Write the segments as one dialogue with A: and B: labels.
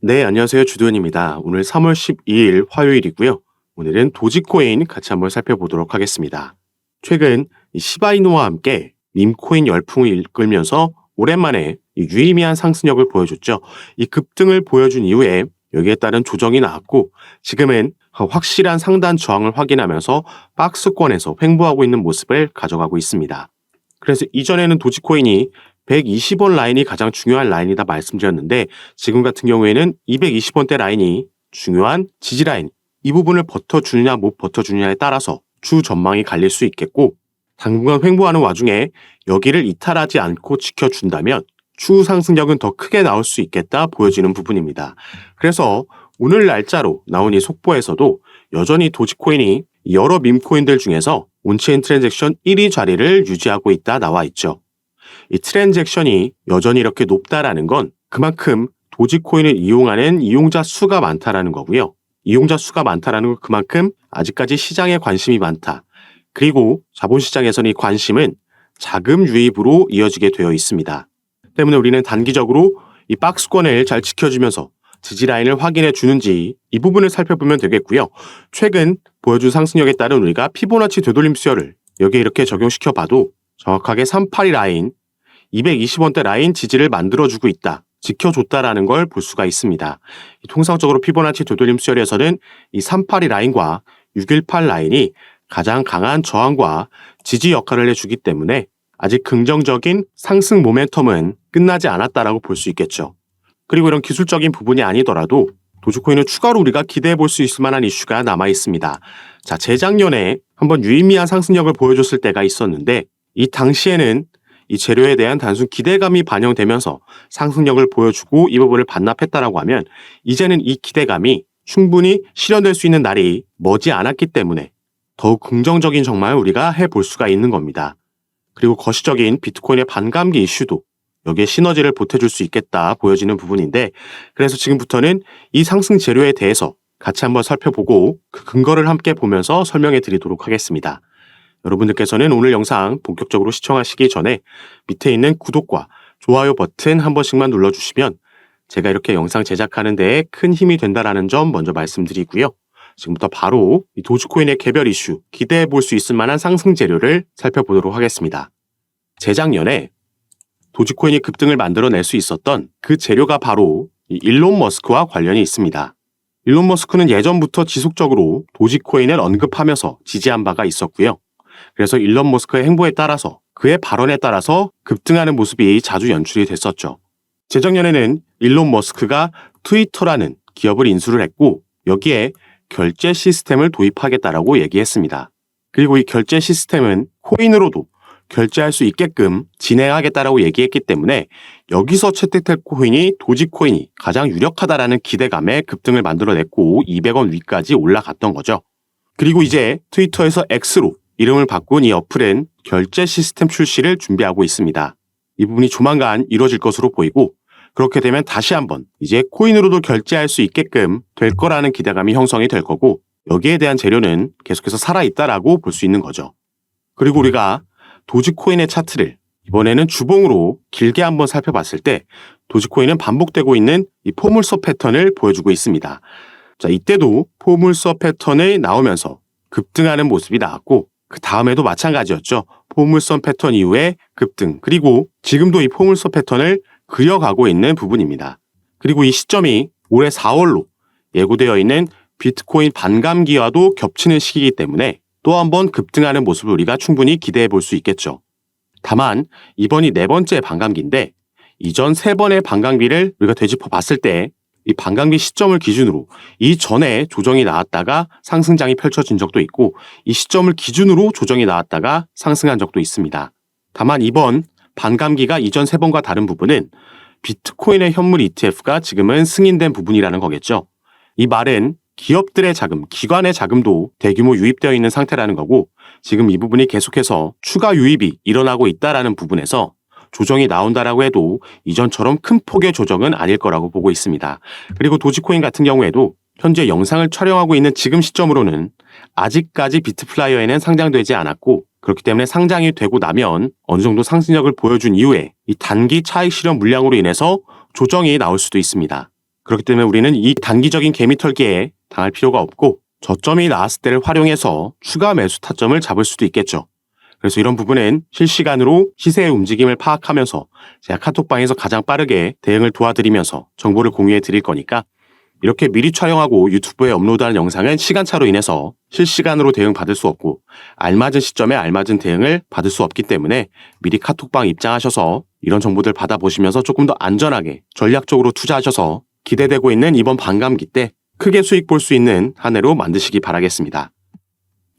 A: 네, 안녕하세요. 주도현입니다. 오늘 3월 12일 화요일이고요. 오늘은 도지코인 같이 한번 살펴보도록 하겠습니다. 최근 이 시바이노와 함께 밈코인 열풍을 이끌면서 오랜만에 이 유의미한 상승력을 보여줬죠. 이 급등을 보여준 이후에 여기에 따른 조정이 나왔고 지금은 확실한 상단 저항을 확인하면서 박스권에서 횡보하고 있는 모습을 가져가고 있습니다. 그래서 이전에는 도지코인이 120원 라인이 가장 중요한 라인이다 말씀드렸는데 지금 같은 경우에는 220원대 라인이 중요한 지지 라인 이 부분을 버텨주느냐 못 버텨주느냐에 따라서 추 전망이 갈릴 수 있겠고 당분간 횡보하는 와중에 여기를 이탈하지 않고 지켜준다면 추후 상승력은 더 크게 나올 수 있겠다 보여지는 부분입니다. 그래서 오늘 날짜로 나온 이 속보에서도 여전히 도지코인이 여러 밈코인들 중에서 온체인 트랜잭션 1위 자리를 유지하고 있다 나와 있죠. 이 트랜잭션이 여전히 이렇게 높다라는 건 그만큼 도지코인을 이용하는 이용자 수가 많다라는 거고요. 이용자 수가 많다라는 건 그만큼 아직까지 시장에 관심이 많다. 그리고 자본시장에서는 이 관심은 자금 유입으로 이어지게 되어 있습니다. 때문에 우리는 단기적으로 이 박스권을 잘 지켜주면서 지지 라인을 확인해 주는지 이 부분을 살펴보면 되겠고요. 최근 보여준 상승력에 따른 우리가 피보나치 되돌림 수열을 여기에 이렇게 적용시켜 봐도 정확하게 382 라인 220원대 라인 지지를 만들어주고 있다. 지켜줬다라는 걸 볼 수가 있습니다. 통상적으로 피보나치 되돌림 수열에서는 이 382 라인과 618 라인이 가장 강한 저항과 지지 역할을 해주기 때문에 아직 긍정적인 상승 모멘텀은 끝나지 않았다라고 볼 수 있겠죠. 그리고 이런 기술적인 부분이 아니더라도 도주코인은 추가로 우리가 기대해 볼 수 있을 만한 이슈가 남아 있습니다. 자, 재작년에 한번 유의미한 상승력을 보여줬을 때가 있었는데 이 당시에는 이 재료에 대한 단순 기대감이 반영되면서 상승력을 보여주고 이 부분을 반납했다라고 하면 이제는 이 기대감이 충분히 실현될 수 있는 날이 머지 않았기 때문에 더욱 긍정적인 정말 우리가 해볼 수가 있는 겁니다. 그리고 거시적인 비트코인의 반감기 이슈도 여기에 시너지를 보태줄 수 있겠다 보여지는 부분인데 그래서 지금부터는 이 상승 재료에 대해서 같이 한번 살펴보고 그 근거를 함께 보면서 설명해 드리도록 하겠습니다. 여러분들께서는 오늘 영상 본격적으로 시청하시기 전에 밑에 있는 구독과 좋아요 버튼 한 번씩만 눌러주시면 제가 이렇게 영상 제작하는 데에 큰 힘이 된다라는 점 먼저 말씀드리고요. 지금부터 바로 이 도주코인의 개별 이슈 기대해 볼 수 있을 만한 상승 재료를 살펴보도록 하겠습니다. 재작년에 도지코인이 급등을 만들어낼 수 있었던 그 재료가 바로 이 일론 머스크와 관련이 있습니다. 일론 머스크는 예전부터 지속적으로 도지코인을 언급하면서 지지한 바가 있었고요. 그래서 일론 머스크의 행보에 따라서 그의 발언에 따라서 급등하는 모습이 자주 연출이 됐었죠. 재작년에는 일론 머스크가 트위터라는 기업을 인수를 했고 여기에 결제 시스템을 도입하겠다라고 얘기했습니다. 그리고 이 결제 시스템은 코인으로도 결제할 수 있게끔 진행하겠다라고 얘기했기 때문에 여기서 채택될 코인이 도지코인이 가장 유력하다라는 기대감에 급등을 만들어냈고 200원 위까지 올라갔던 거죠. 그리고 이제 트위터에서 X로 이름을 바꾼 이 어플은 결제 시스템 출시를 준비하고 있습니다. 이 부분이 조만간 이루어질 것으로 보이고 그렇게 되면 다시 한번 이제 코인으로도 결제할 수 있게끔 될 거라는 기대감이 형성이 될 거고 여기에 대한 재료는 계속해서 살아있다라고 볼 수 있는 거죠. 그리고 우리가 도지코인의 차트를 이번에는 주봉으로 길게 한번 살펴봤을 때 도지코인은 반복되고 있는 이 포물선 패턴을 보여주고 있습니다. 자, 이때도 포물선 패턴이 나오면서 급등하는 모습이 나왔고 그 다음에도 마찬가지였죠. 포물선 패턴 이후에 급등 그리고 지금도 이 포물선 패턴을 그려가고 있는 부분입니다. 그리고 이 시점이 올해 4월로 예고되어 있는 비트코인 반감기와도 겹치는 시기이기 때문에 또 한 번 급등하는 모습을 우리가 충분히 기대해 볼 수 있겠죠. 다만 이번이 네 번째 반감기인데 이전 세 번의 반감기를 우리가 되짚어 봤을 때 이 반감기 시점을 기준으로 이 전에 조정이 나왔다가 상승장이 펼쳐진 적도 있고 이 시점을 기준으로 조정이 나왔다가 상승한 적도 있습니다. 다만 이번 반감기가 이전 세 번과 다른 부분은 비트코인의 현물 ETF가 지금은 승인된 부분이라는 거겠죠. 이 말은 기업들의 자금, 기관의 자금도 대규모 유입되어 있는 상태라는 거고 지금 이 부분이 계속해서 추가 유입이 일어나고 있다라는 부분에서 조정이 나온다라고 해도 이전처럼 큰 폭의 조정은 아닐 거라고 보고 있습니다. 그리고 도지코인 같은 경우에도 현재 영상을 촬영하고 있는 지금 시점으로는 아직까지 비트플라이어에는 상장되지 않았고 그렇기 때문에 상장이 되고 나면 어느 정도 상승력을 보여준 이후에 이 단기 차익 실현 물량으로 인해서 조정이 나올 수도 있습니다. 그렇기 때문에 우리는 이 단기적인 개미털기에 당할 필요가 없고 저점이 나왔을 때를 활용해서 추가 매수 타점을 잡을 수도 있겠죠. 그래서 이런 부분은 실시간으로 시세의 움직임을 파악하면서 제가 카톡방에서 가장 빠르게 대응을 도와드리면서 정보를 공유해 드릴 거니까 이렇게 미리 촬영하고 유튜브에 업로드하는 영상은 시간차로 인해서 실시간으로 대응 받을 수 없고 알맞은 시점에 알맞은 대응을 받을 수 없기 때문에 미리 카톡방 입장하셔서 이런 정보들 받아보시면서 조금 더 안전하게 전략적으로 투자하셔서 기대되고 있는 이번 반감기 때 크게 수익 볼 수 있는 한 해로 만드시기 바라겠습니다.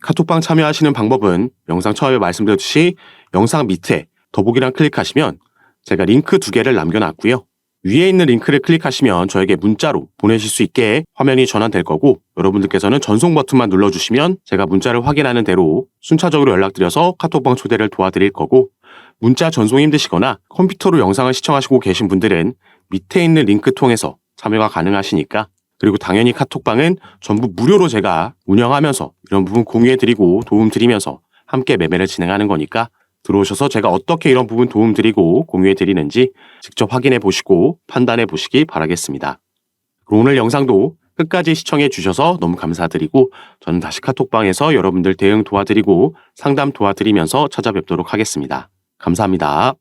A: 카톡방 참여하시는 방법은 영상 처음에 말씀드렸듯이 영상 밑에 더보기란 클릭하시면 제가 링크 두 개를 남겨놨고요. 위에 있는 링크를 클릭하시면 저에게 문자로 보내실 수 있게 화면이 전환될 거고 여러분들께서는 전송 버튼만 눌러주시면 제가 문자를 확인하는 대로 순차적으로 연락드려서 카톡방 초대를 도와드릴 거고 문자 전송이 힘드시거나 컴퓨터로 영상을 시청하시고 계신 분들은 밑에 있는 링크 통해서 참여가 가능하시니까 그리고 당연히 카톡방은 전부 무료로 제가 운영하면서 이런 부분 공유해드리고 도움드리면서 함께 매매를 진행하는 거니까 들어오셔서 제가 어떻게 이런 부분 도움드리고 공유해드리는지 직접 확인해 보시고 판단해 보시기 바라겠습니다. 오늘 영상도 끝까지 시청해 주셔서 너무 감사드리고 저는 다시 카톡방에서 여러분들 대응 도와드리고 상담 도와드리면서 찾아뵙도록 하겠습니다. 감사합니다.